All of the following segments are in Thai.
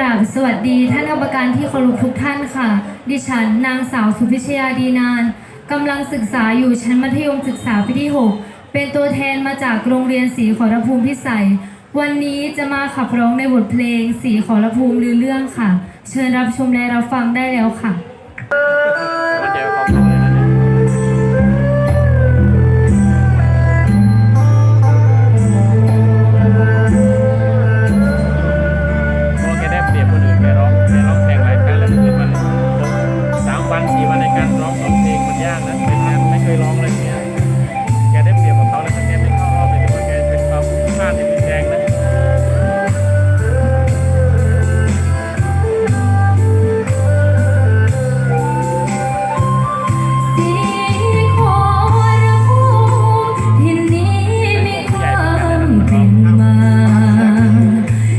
ราบสวัสดีท่านกรรมการที่เคารพทุกท่านค่ะ ดิฉันนางสาวสุพิชยาดีนานกำลังศึกษาอยู่ชั้นมัธยมศึกษาปีที่ 6 เป็นตัวแทนมาจากโรงเรียนสีขอรภูมิพิสัย วันนี้จะมาขับร้องในบทเพลงสีขอรภูมิลือเรื่องค่ะ เชิญรับชมและรับฟังได้แล้วค่ะ ยากนะเป็นแอมไม่เคยร้องอะไรยเงี้ยแกได้เปรียบกับเขาแล้วถ้าแกไม่เข้ารอบเลยแต่แกเป็นความผิดพลาดในดินแดงนะ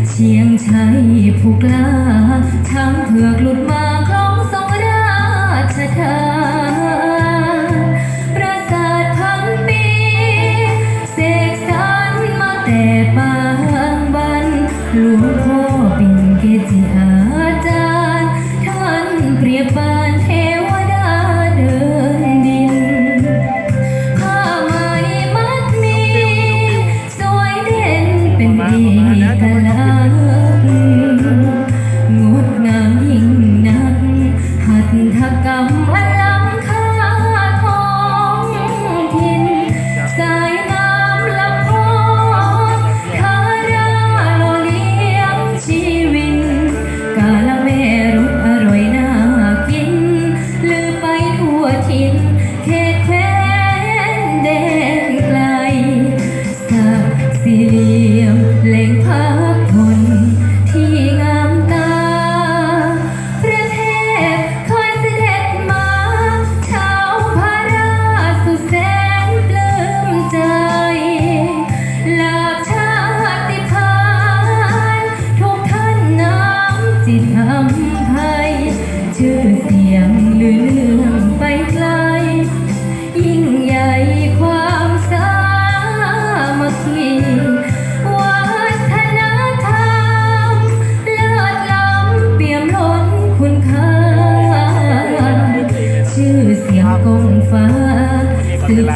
เชียงชัยผู้กล้าช้างเผือกหลุดมาคล้องส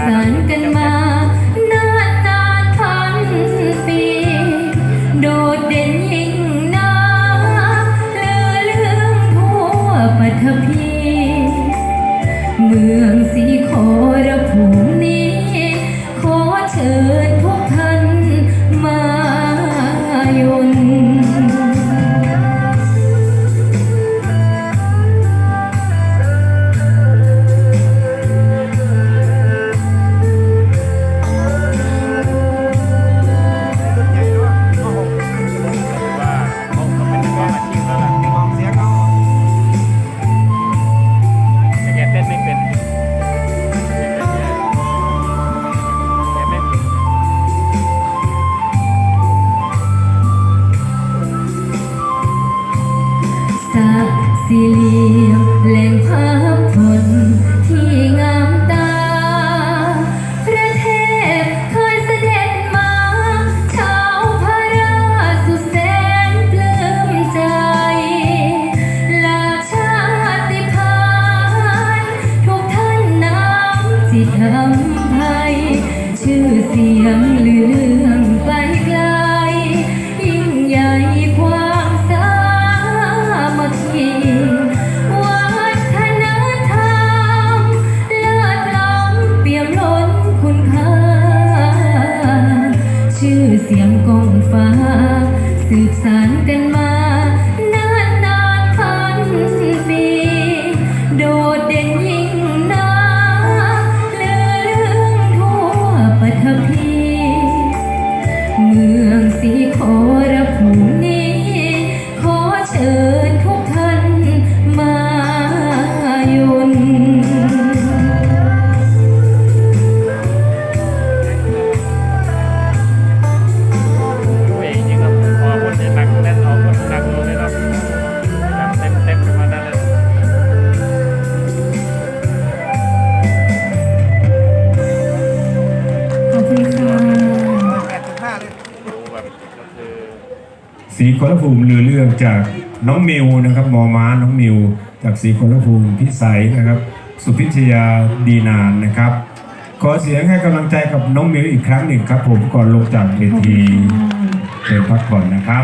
านกันมา เสียงกองฟ้า สืบสานกันมา สีคอรภูมิเรือเลือกจากน้องมิวนะครับมอม้าน้องมิว จากสีคอรภูมิพิสัยนะครับ สุพิชยาดีนานนะครับ ขอเสียงให้กำลังใจกับน้องมิวอีกครั้งหนึ่งครับ ผมก่อนลงจากเวทีเชิญพักผ่อนนะครับ